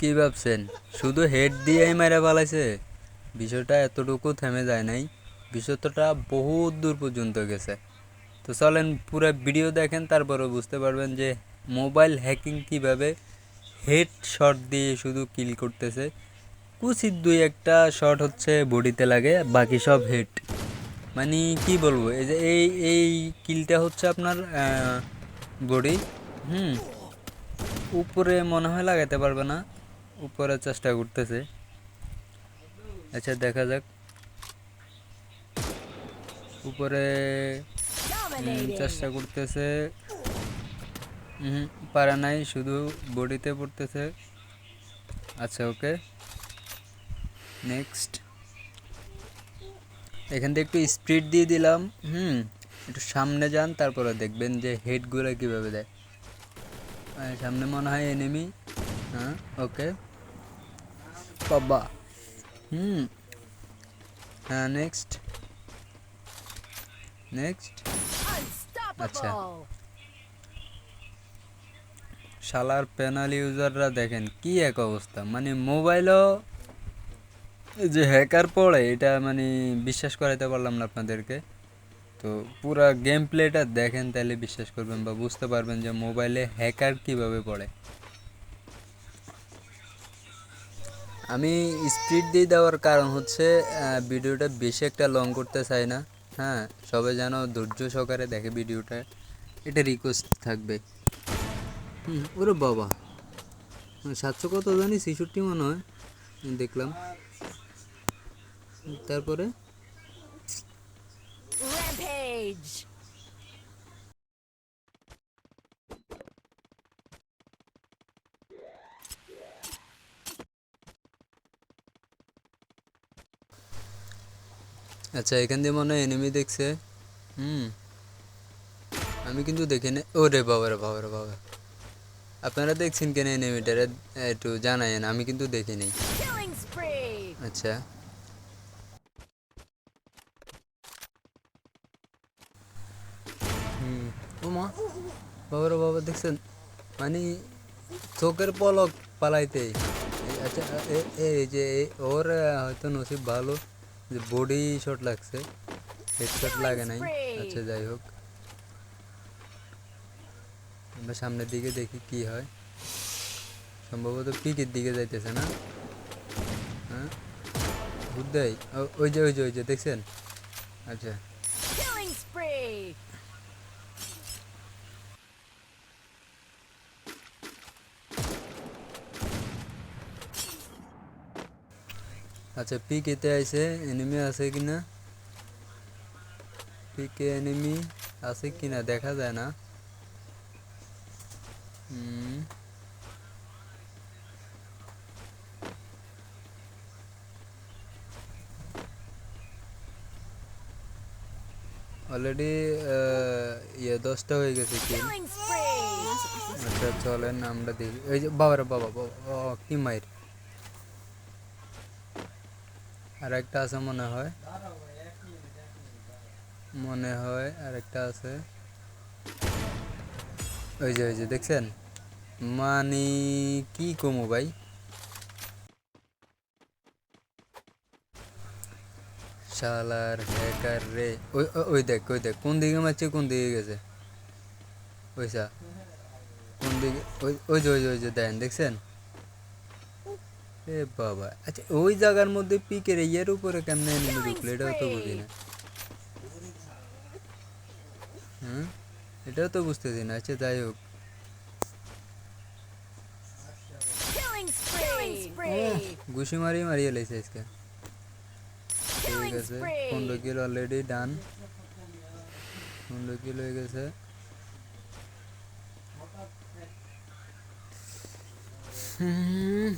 কি ভাবছেন? শুধু হেড দিয়েই মেরে পালাইছে বিষয়টা এতটুকু থেমে যায় নাই। বিষয়টা বহুত দূর পর্যন্ত গেছে। তো চলেন পুরো ভিডিও দেখেন, তারপরে বুঝতে পারবেন যে মোবাইল হ্যাকিং কীভাবে হেড শট দিয়ে শুধু কিল করতেছে। কুচিত দুই একটা শট হচ্ছে বডিতে লাগে, বাকি সব হেড মানে কি বলব, এই যে এই এই কিলটা হচ্ছে আপনার বডি হুম। উপরে মনে হয় লাগাতে পারবে না। উপরে চেষ্টা করতেছে। আচ্ছা দেখা যাক। উপরে চেষ্টা করতেছে। পারে নাই, শুধু বডিতে পড়তেছে। আচ্ছা ওকে। নেক্সট। এখান থেকে একটু স্পিড দিয়ে দিলাম। হুম, একটু সামনে যান, তারপরে দেখবেন যে হেডগুলো কীভাবে দেয়। সামনে মনে হয় এনিমি হ্যাঁ ওকে। বাবা হুম। হ্যাঁ নেক্সট নেক্সট আচ্ছা। শালার প্যানাল ইউজাররা দেখেন কি এক অবস্থা। মানে মোবাইলও যে হ্যাকার পড়ে, এটা মানে বিশ্বাস করাইতে পারলাম না আপনাদেরকে। তো পুরা গেম প্লেটা দেখেন তাহলে বিশ্বাস করবেন বা বুঝতে পারবেন যে মোবাইলে হ্যাকার কীভাবে পড়ে। আমি স্পিড দিয়ে দেওয়ার কারণ হচ্ছে ভিডিওটা বেশি একটা লং করতে চাই না। হ্যাঁ সবাই যেন ধৈর্য সহকারে দেখে ভিডিওটা। এটা রিকোয়েস্ট থাকবে। হুম, ওরে বাবা। সাতশো কত জানি? ছেষট্টি মনে হয়। দেখলাম। তারপরে? Rampage! আচ্ছা এখান দিয়ে মনে হয় এনিমি দেখছে। হুম। আমি কিন্তু দেখি না ওরে বাবা রে বাবা রে বাবা আপনারা দেখছেন কেন এনিমিটারে একটু জানায়েন আমি কিন্তু দেখি নাই Killing spree! আচ্ছা। হুম ও মা। বাবা রে বাবা দেখছেন? মানে চোখের পলক পালাইতে আচ্ছা এই যে ওর হয়তো নসিব ভালো। যে বডি শট লাগছে হেডশট লাগে নাই। আচ্ছা যাই হোক। আমরা সামনের দিকে দেখি কি হয়। সম্ভবত পিকের দিকে যাইতেছে না। হ্যাঁ? ওই যে ওই যে ওই যে দেখছেন? আচ্ছা। আচ্ছা পিক এতে আইছে এনিমি আছে কিনা পিকে এনিমি আছে কিনা দেখা যায় না হুম অলরেডি ইয়ে দশটা হয়ে গেছে কি Killing spree! আচ্ছা চলেন আমরা দেখি এই যে বাবারে বাবা বাবা ও, কি মাইর আর একটা আছে মনে হয়। মনে হয় আর একটা আছে। ওই যে ওই যে, দেখছেন? মানে কি কমো ভাই? শালার হ্যাকার রে। ওই ওই- দেখ, ওই দেখ, কোন দিকে মারছে, কোন দিকে গেছে? ওইসা। কোন দিকে, ওই ওই যে ওই যে ওই যে, দেন, দেখছেন? এ বাবা। আচ্ছা ওই জায়গার মধ্যে পিকের ইয়ের উপরে কেমনে নেমে ঢুকলো এটাও তো বুঝি না। হুম? এটাও তো বুঝতেছি না। আচ্ছা যাই হোক। Killing spree! ঘুষি মারি মারিয়ে লাইছে আজকে। ঠিক Killing আছে spree! পনেরো কিলো অলরেডি ডান পনেরো কিলো হয়ে গেছে। হুম।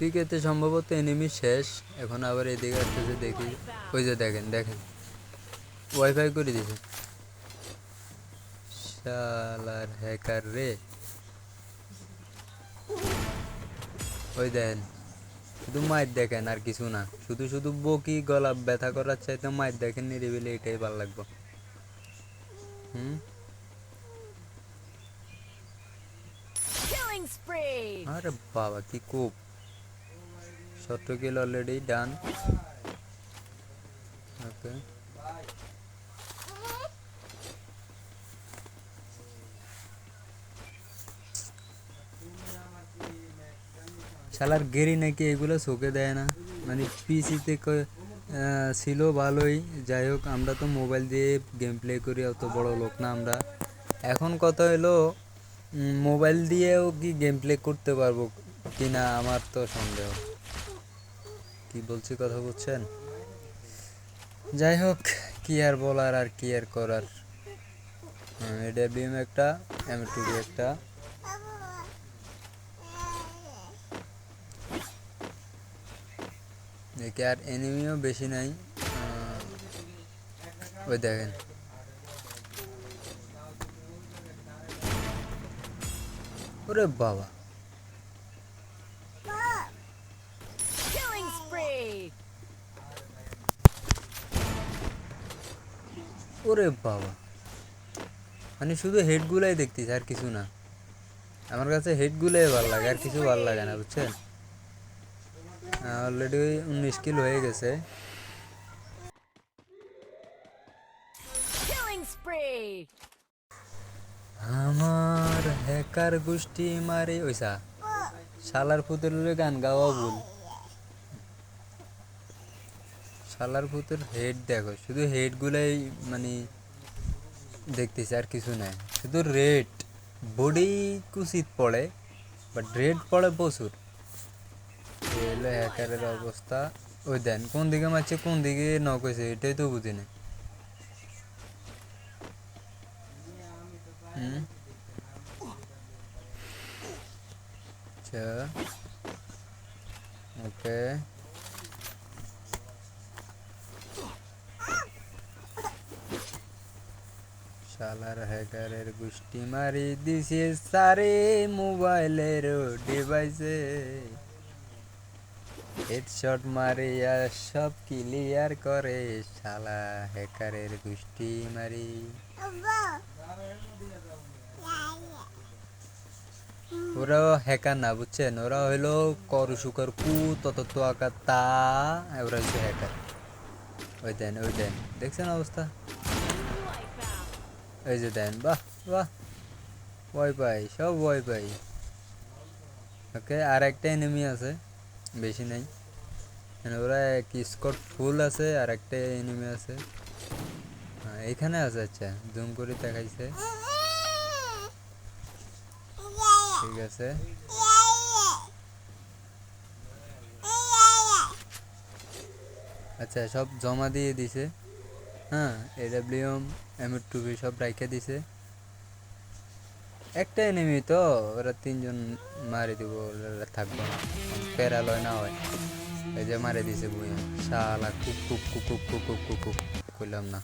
পিকেতে সম্ভবত এনিমি শেষ। এখন আবার এদিকে আসতেছে দেখি। ওই যে দেখেন দেখেন। ওয়াইফাই করে দিছে। শালার হ্যাকার রে। ওই দেখেন শুধু মায়ের দেখেন আর কিছু না। শুধু শুধু বকি গলা ব্যথা করার চাইতে মায়ের দেখেন নিরিবিলি এটাই ভালো লাগবে। হুম? আরে বাবা কি শর্ট কিল অলরেডি ডান ওকে শালার গেরি নাকি এগুলো চোখে দেয় না? মানে পিসিতে ছিল ভালোই। যাই হোক, আমরা তো মোবাইল দিয়ে গেম প্লে করি, অত বড় লোক না আমরা। এখন কথা হলো মোবাইল দিয়েও কি গেম প্লে করতে পারব কিনা, আমার তো সন্দেহ। কি বলছি কথা বুঝছেন? যাই হোক, কি আর বলার আর কি আর করার? এডাব্লিউএম একটা, এম টুবি একটা। দেখি আর এনিমিও বেশি নাই। ওই দেখেন। ওরে বাবা। ওরে বাবা। মানে শুধু হেডগুলাই দেখতেছি আর কিছু না। আমার কাছে হেডগুলাই ভালো লাগে আর কিছু ভালো লাগে না বুঝছেন? অলরেডি উনিশ কিল হয়ে গেছে। আমার হ্যাকার গোষ্ঠী মারে ওইসা শালার পুতুলের গান গাওয়া ভুল। শালার পুতুল হেড দেখো, শুধু হেডগুলাই মানে দেখতেছি, আর কিছু নাই। শুধু রেড বডি কুচিত পড়ে বাট রেড পড়ে প্রচুর। হলো হ্যাকারের অবস্থা। ওই দেন, কোন দিকে মারছে, কোন দিকে নক হয়েছে, এটাই তো বুঝি না। আচ্ছা। ওকে শালার হ্যাকারের গুষ্টি মারি দিছে সারে মোবাইলের ডিভাইসে। হেডশট মারি আর সব ক্লিয়ার করে শালা হ্যাকারের গুষ্টি মারি। ওরা হ্যাকার না বুঝছেন, ওরা হইল করু শুকর কু তত তো আকার তা, ওরা হচ্ছে হ্যাকার। ওই দেন ওই দেন, দেখছেন অবস্থা? এই যে দেন, বাহ বাহ। ওয়াই পাই, সব ওয়াই পাই। ওকে আর একটা এনিমি আছে, বেশি নাই। ওরা এক স্কট ফুল আছে আর একটা এনিমি আছে। হ্যাঁ এখানে আছে আচ্ছা জুম করে দেখাইছে। ঠিক আছে। আচ্ছা সব জমা দিয়ে দিছে। হ্যাঁ এডাব্লিউএম এমএর টুবি সব রাইখে দিছে একটা এনিমি তো ওরা তিনজন মারি দিব থাকব না প্যারালয় না হয় এই যে মারি দিছে বুয়া শালা কুক কুক কুক কুক কুক কুক কুক করলাম না